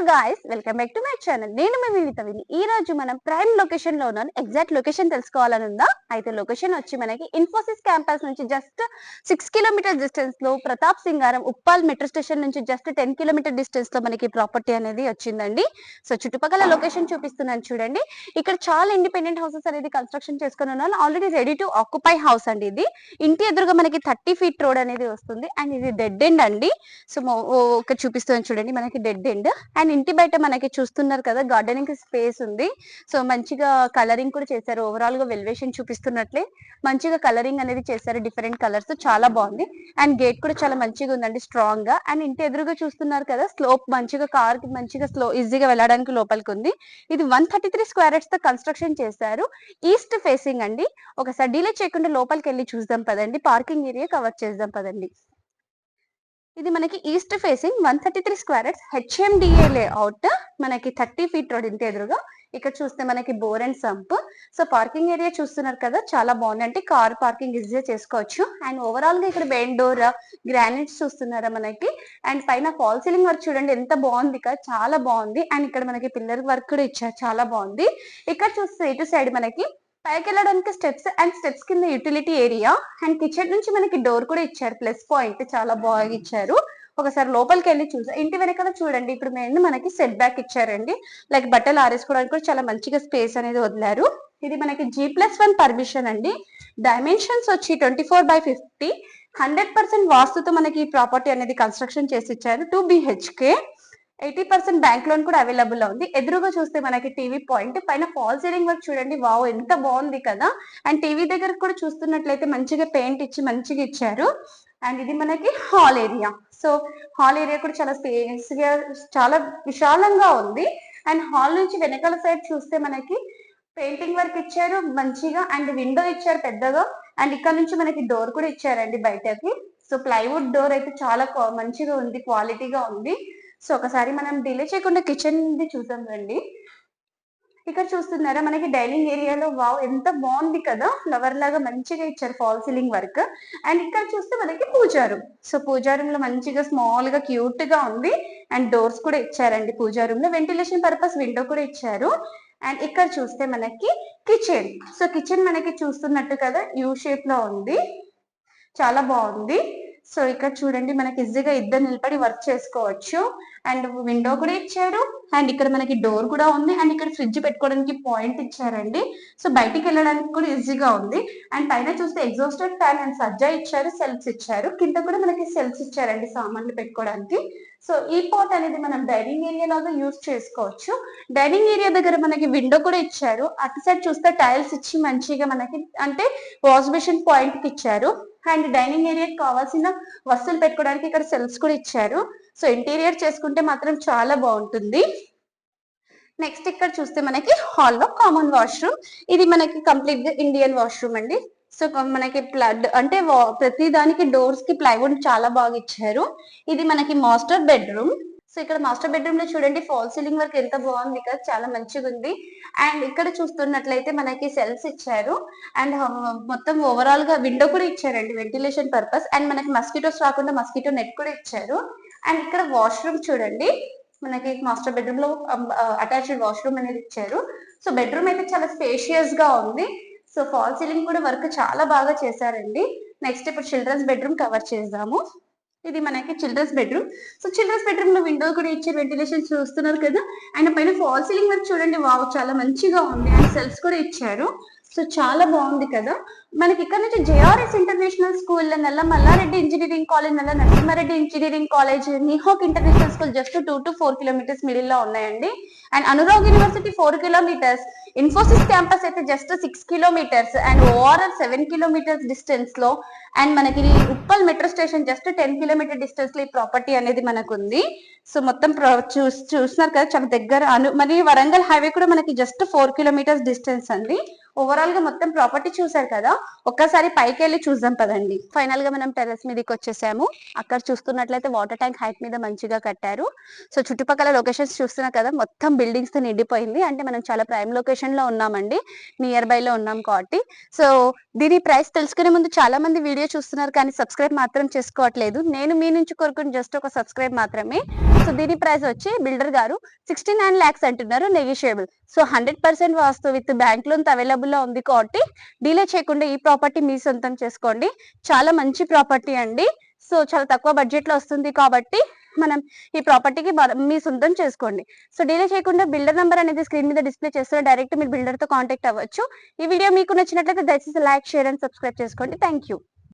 Guys welcome back to my channel నేను మీ వినిత విని. ఈ రోజు మనం ప్రైమ్ లొకేషన్లో ఉన్న ఎగ్జాక్ట్ లొకేషన్ తెలుసుకోవాలని ఉందా? అయితే లొకేషన్ వచ్చి మనకి ఇన్ఫోసిస్ క్యాంపస్ నుంచి జస్ట్ సిక్స్ కిలోమీటర్ డిస్టెన్స్లో ప్రతాప్ సింగారం ఉప్పాల్ మెట్రో స్టేషన్ నుంచి జస్ట్ టెన్ కిలోమీటర్ డిస్టెన్స్లో మనకి ప్రాపర్టీ అనేది వచ్చిందండి. సో చుట్టుపక్కల లొకేషన్ చూపిస్తున్నాను చూడండి. ఇక్కడ చాలా ఇండిపెండెంట్ హౌసెస్ అనేది కన్స్ట్రక్షన్ చేసుకుని ఉన్నాను. Already ready to occupy house అండి ఇది. ఇంటి ఎదురుగా మనకి థర్టీ ఫీట్ రోడ్ అనేది వస్తుంది. అండ్ ఇది డెడ్ ఎండ్ అండి. సో మో- ఒక చూపిస్తున్నాను చూడండి. మనకి డెడ్ ఎండ్ అండ్ ఇంటి బయట మనకి చూస్తున్నారు కదా గార్డెనింగ్ స్పేస్ ఉంది. సో మంచిగా కలరింగ్ కూడా చేశారు. ఓవరాల్గా వెల్వేషన్ చూపిస్తున్నట్లే మంచిగా కలరింగ్ అనేది చేశారు. డిఫరెంట్ కలర్స్ చాలా బాగుంది. అండ్ గేట్ కూడా చాలా మంచిగా ఉందండి స్ట్రాంగ్గా. అండ్ ఇంటి ఎదురుగా చూస్తున్నారు కదా స్లోప్ మంచిగా కార్కి మంచిగా స్లో ఈజీగా వెళ్ళడానికి లోపలికి ఉంది. ఇది వన్ థర్టీ త్రీ స్క్వేర్తో కన్స్ట్రక్షన్ చేశారు. ఈస్ట్ ఫేసింగ్ అండి. ఒకసారి డీలే చేయకుండా లోపలికి వెళ్ళి చూద్దాం పదండి. పార్కింగ్ ఏరియా కవర్ చేద్దాం పదండి. ఇది మనకి east facing one thirty three square HMDA layout మనకి థర్టీ ఫీట్ రోడ్ ఇంటి ఎదురుగా. ఇక్కడ చూస్తే మనకి bore and sump so parking area చూస్తున్నారు కదా చాలా బాగుంది. అంటే కార్ పార్కింగ్ ఈజీగా చేసుకోవచ్చు. అండ్ ఓవరాల్గా ఇక్కడ బెయిన్ డోర్ గ్రానైట్స్ చూస్తున్నారా మనకి. అండ్ పైన ఫాల్ సీలింగ్ వర్క్ చూడండి ఎంత బాగుంది కదా చాలా బాగుంది. అండ్ ఇక్కడ మనకి పిల్లర్ వర్క్ కూడా ఇచ్చారు. చాలా బాగుంది. ఇక్కడ చూస్తే ఇటు సైడ్ మనకి పైకి వెళ్ళడానికి స్టెప్స్ అండ్ స్టెప్స్ కింద యూటిలిటీ ఏరియా అండ్ కిచెన్ నుంచి మనకి డోర్ కూడా ఇచ్చారు. ప్లస్ పాయింట్ చాలా బాగా ఇచ్చారు. ఒకసారి లోపలికి వెళ్ళి చూసా ఇంటి వెనకాల చూడండి. ఇప్పుడు మెయిన్ మనకి సెట్ బ్యాక్ ఇచ్చారండి. లైక్ బట్టలు ఆరేసుకోవడానికి కూడా చాలా మంచిగా స్పేస్ అనేది వదిలారు. ఇది మనకి జీ ప్లస్ వన్ పర్మిషన్ అండి. డైమెన్షన్స్ వచ్చి twenty four by fifty hundred percent వాస్తుతో మనకి ప్రాపర్టీ అనేది కన్స్ట్రక్షన్ చేసి ఇచ్చారు. Two BHK eighty percent bank loan కూడా అవైలబుల్ ఉంది. ఎదురుగా చూస్తే మనకి టీవీ పాయింట్ పైన ఫాల్ సీలింగ్ వర్క్ చూడండి. వావ్ ఎంత బాగుంది కదా. అండ్ టీవీ దగ్గర కూడా చూస్తున్నట్లయితే మంచిగా పెయింట్ ఇచ్చి మంచిగా ఇచ్చారు. అండ్ ఇది మనకి hall area. So hall area కూడా చాలా స్పేస్గా చాలా విశాలంగా ఉంది. అండ్ హాల్ నుంచి వెనకాల సైడ్ చూస్తే మనకి పెయింటింగ్ వర్క్ ఇచ్చారు మంచిగా. అండ్ విండో ఇచ్చారు పెద్దగా. అండ్ ఇక్కడ నుంచి మనకి డోర్ కూడా ఇచ్చారండి బయటకి. సో ప్లైవుడ్ డోర్ అయితే చాలా మంచిగా ఉంది క్వాలిటీగా ఉంది. సో ఒకసారి మనం డిలే చేయకుండా కిచెన్ ది చూద్దాం రండి. ఇక్కడ చూస్తున్నారా మనకి డైనింగ్ ఏరియాలో వావ్ ఎంత బాగుంది కదా. ఫ్లవర్ లాగా మంచిగా ఇచ్చారు ఫాల్ సీలింగ్ వర్క్ అండ్ ఇక్కడ చూస్తే మనకి పూజారూమ్ సో పూజారంలో మంచిగా స్మాల్గా క్యూట్గా ఉంది. అండ్ డోర్స్ కూడా ఇచ్చారండి పూజారంలో వెంటిలేషన్ పర్పస్ విండో కూడా ఇచ్చారు. అండ్ ఇక్కడ చూస్తే మనకి కిచెన్ సో కిచెన్ మనకి చూస్తున్నట్టు కదా యూ షేప్లో ఉంది. చాలా బాగుంది. సో ఇక్కడ చూడండి మనకి ఈజీగా ఇద్దరు నిలబడి వర్క్ చేసుకోవచ్చు. అండ్ విండో కూడా ఇచ్చారు. అండ్ ఇక్కడ మనకి డోర్ కూడా ఉంది. అండ్ ఇక్కడ ఫ్రిడ్జ్ పెట్టుకోవడానికి పాయింట్ ఇచ్చారండి. సో బయటికి వెళ్ళడానికి కూడా ఈజీగా ఉంది. అండ్ పైన చూస్తే ఎగ్జాస్టెడ్ ఫ్యాన్ అండ్ సజ్జా ఇచ్చారు సెల్ఫ్స్ ఇచ్చారు. కింద కూడా మనకి సెల్ఫ్స్ ఇచ్చారండి సామాన్లు పెట్టుకోవడానికి. సో ఈ పార్ట్ అనేది మనం డైనింగ్ ఏరియా లాగా యూజ్ చేసుకోవచ్చు. డైనింగ్ ఏరియా దగ్గర మనకి విండో కూడా ఇచ్చారు. అటు సైడ్ చూస్తే టైల్స్ ఇచ్చి మంచిగా మనకి అంటే వాష్ బేసిన్ పాయింట్కి ఇచ్చారు. అండ్ డైనింగ్ ఏరియాకి కావాల్సిన వస్తువులు పెట్టుకోవడానికి ఇక్కడ సెల్ఫ్స్ కూడా ఇచ్చారు. సో ఇంటీరియర్ చేసుకుంటే మాత్రం చాలా బాగుంటుంది. నెక్స్ట్ ఇక్కడ చూస్తే మనకి హాల్లో కామన్ వాష్రూమ్ ఇది మనకి కంప్లీట్గా ఇండియన్ వాష్రూమ్ అండి. సో మనకి ప్లడ్ అంటే ప్రతి దానికి డోర్స్కి ప్లైవుడ్ చాలా బాగా ఇచ్చారు. ఇది మనకి మాస్టర్ బెడ్రూమ్. సో ఇక్కడ మాస్టర్ బెడ్రూమ్లో చూడండి ఫాల్ సీలింగ్ వర్క్ ఎంత బాగుంది కదా చాలా మంచిగా ఉంది అండ్ ఇక్కడ చూస్తున్నట్లయితే మనకి సెల్స్ ఇచ్చారు. అండ్ మొత్తం ఓవరాల్గా విండో కూడా ఇచ్చారండి వెంటిలేషన్ పర్పస్. అండ్ మనకి మస్కిటోస్ రాకుండా మస్కిటో నెట్ కూడా ఇచ్చారు. అండ్ ఇక్కడ వాష్రూమ్ చూడండి మనకి మాస్టర్ బెడ్రూమ్లో అటాచ్డ్ వాష్రూమ్ అనేది ఇచ్చారు. సో బెడ్రూమ్ అయితే చాలా స్పేషియస్గా ఉంది. సో ఫాల్ సీలింగ్ కూడా వర్క్ చాలా బాగా చేశారండి. నెక్స్ట్ ఇప్పుడు చిల్డ్రన్స్ బెడ్రూమ్ కవర్ చేద్దాము. ఇది మనకి చిల్డ్రన్స్ బెడ్రూమ్. సో చిల్డ్రన్స్ బెడ్రూమ్లో విండో కూడా ఇచ్చారు వెంటిలేషన్ చూస్తున్నారు కదా. అండ్ పైన ఫాల్ సీలింగ్ వర్క్ చూడండి. వావ్ చాలా మంచిగా ఉంది. అండ్ సెల్స్ కూడా ఇచ్చారు. సో చాలా బాగుంది కదా. మనకి ఇక్కడ నుంచి జేఆర్ఎస్ ఇంటర్నేషనల్ స్కూల్ నల్ల Mallareddy engineering college Nalla Narasimhareddy engineering college నిహోక్ international school just two to four kilometres మిడిల్లో ఉన్నాయండి. And Anurag university four kilometres. Infosys campus అయితే just six kilometres and overall seven kilometres డిస్టెన్స్లో and మనకి Uppal metro station just ten kilometre డిస్టెన్స్లో ఈ property అనేది మనకు ఉంది సో మొత్తం ప్ర- చూస్ చూస్తున్నారు కదా చాలా దగ్గర అను మరి వరంగల్ హైవే కూడా మనకి జస్ట్ ఫోర్ కిలోమీటర్స్ డిస్టెన్స్ అండి. ఓవరాల్గా మొత్తం ప్రాపర్టీ చూసారు కదా ఒక్కసారి పైకి వెళ్ళి చూద్దాం పదండి. ఫైనల్గా మనం టెర్రస్ మీదకి వచ్చేసాము. అక్కడ చూస్తున్నట్లయితే వాటర్ ట్యాంక్ హైట్ మీద మంచిగా కట్టారు. సో చుట్టుపక్కల లొకేషన్స్ చూస్తున్నా కదా మొత్తం బిల్డింగ్స్తో నిండిపోయింది. అంటే మనం చాలా ప్రైమ్ లొకేషన్లో ఉన్నామండి. నియర్ బై లో ఉన్నాం కాబట్టి. సో దీని ప్రైస్ తెలుసుకునే ముందు చాలా మంది వీడియో చూస్తున్నారు కానీ సబ్స్క్రైబ్ మాత్రం చేసుకోవట్లేదు. నేను మీ నుంచి కోరుకుని జస్ట్ ఒక సబ్స్క్రైబ్ మాత్రమే. సో దీని ప్రైస్ వచ్చి బిల్డర్ గారు సిక్స్టీ నైన్ ల్యాక్స్ అంటున్నారు negotiable so hundred percent vastu with bank loan available లో ఉంది కాబట్టి డిలే చేయకుండా ఈ ప్రాపర్టీ మీ సొంతం చేసుకోండి. చాలా మంచి ప్రాపర్టీ అండి. సో చాలా తక్కువ బడ్జెట్లో వస్తుంది కాబట్టి మనం ఈ ప్రాపర్టీకి మీ సొంతం చేసుకోండి. సో డిలే చేయకుండా బిల్డర్ నెంబర్ అనేది స్క్రీన్ మీద డిస్ప్లే చేస్తున్న డైరెక్ట్ మీరు బిల్డర్తో కాంటాక్ట్ అవ్వచ్చు. ఈ వీడియో మీకు నచ్చినట్లయితే దయచేసి లైక్ షేర్ అండ్ సబ్స్క్రైబ్ చేసుకోండి. Thank you.